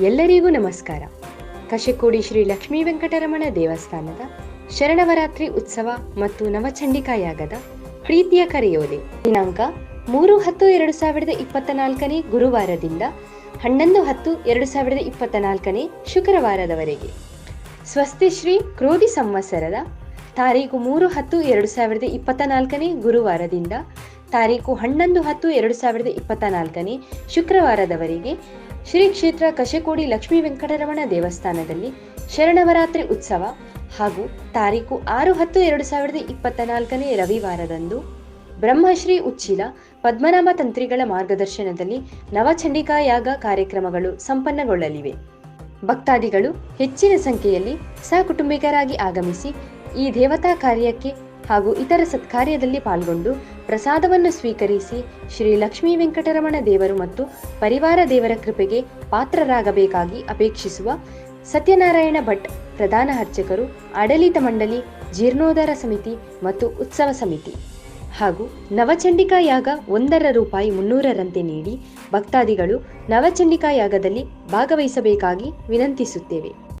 ಎಲ್ಲರಿಗೂ ನಮಸ್ಕಾರ. ಕಶೆಕೋಡಿ ಶ್ರೀ ಲಕ್ಷ್ಮೀ ವೆಂಕಟರಮಣ ದೇವಸ್ಥಾನದ ಶರಣವರಾತ್ರಿ ಉತ್ಸವ ಮತ್ತು ನವಚಂಡಿಕಾಯಾಗದ ಪ್ರೀತಿಯ ಕರೆಯೋಲೆ. ದಿನಾಂಕ ಮೂರು ಹತ್ತು ಎರಡು ಸಾವಿರದ ಇಪ್ಪತ್ತ ನಾಲ್ಕನೇ ಗುರುವಾರದಿಂದ ಹನ್ನೊಂದು ಹತ್ತು ಎರಡು ಸಾವಿರದ ಇಪ್ಪತ್ತ ನಾಲ್ಕನೇ ಶುಕ್ರವಾರದವರೆಗೆ. ಸ್ವಸ್ತಿ ಶ್ರೀ ಕ್ರೋಧಿ ಸಂವತ್ಸರದ ತಾರೀಕು ಮೂರು ಹತ್ತು ಎರಡು ಸಾವಿರದ ಇಪ್ಪತ್ತ ನಾಲ್ಕನೇ ಗುರುವಾರದಿಂದ ತಾರೀಕು ಹನ್ನೊಂದು ಹತ್ತು ಎರಡು ಸಾವಿರದ ಇಪ್ಪತ್ತ ನಾಲ್ಕನೇ ಶುಕ್ರವಾರದವರೆಗೆ ಶ್ರೀ ಕ್ಷೇತ್ರ ಕಶೆಕೋಡಿ ಲಕ್ಷ್ಮೀ ವೆಂಕಟರಮಣ ದೇವಸ್ಥಾನದಲ್ಲಿ ಶರಣವರಾತ್ರಿ ಉತ್ಸವ ಹಾಗೂ ತಾರೀಕು ಆರು ಹತ್ತು ಎರಡು ಸಾವಿರದ ಇಪ್ಪತ್ತ ನಾಲ್ಕನೇ ರವಿವಾರದಂದು ಬ್ರಹ್ಮಶ್ರೀ ಉಚ್ಚಿಲ ಪದ್ಮನಾಭ ತಂತ್ರಿಗಳ ಮಾರ್ಗದರ್ಶನದಲ್ಲಿ ನವಚಂಡಿಕಾಯಾಗ ಕಾರ್ಯಕ್ರಮಗಳು ಸಂಪನ್ನಗೊಳ್ಳಲಿವೆ. ಭಕ್ತಾದಿಗಳು ಹೆಚ್ಚಿನ ಸಂಖ್ಯೆಯಲ್ಲಿ ಸಹಕುಟುಂಬಿಕರಾಗಿ ಆಗಮಿಸಿ ಈ ದೇವತಾ ಕಾರ್ಯಕ್ಕೆ ಹಾಗೂ ಇತರ ಸತ್ಕಾರ್ಯದಲ್ಲಿ ಪಾಲ್ಗೊಂಡು ಪ್ರಸಾದವನ್ನು ಸ್ವೀಕರಿಸಿ ಶ್ರೀ ಲಕ್ಷ್ಮೀ ವೆಂಕಟರಮಣ ದೇವರು ಮತ್ತು ಪರಿವಾರ ದೇವರ ಕೃಪೆಗೆ ಪಾತ್ರರಾಗಬೇಕಾಗಿ ಅಪೇಕ್ಷಿಸುವ ಸತ್ಯನಾರಾಯಣ ಭಟ್ ಪ್ರಧಾನ ಅರ್ಚಕರು, ಆಡಳಿತ ಮಂಡಳಿ, ಜೀರ್ಣೋದ್ಧಾರ ಸಮಿತಿ ಮತ್ತು ಉತ್ಸವ ಸಮಿತಿ. ಹಾಗೂ ನವಚಂಡಿಕಾ ಯಾಗ ಒಂದರ ರೂಪಾಯಿ ಮುನ್ನೂರರಂತೆ ನೀಡಿ ಭಕ್ತಾದಿಗಳು ನವಚಂಡಿಕಾ ಯಾಗದಲ್ಲಿ ಭಾಗವಹಿಸಬೇಕಾಗಿ ವಿನಂತಿಸುತ್ತೇವೆ.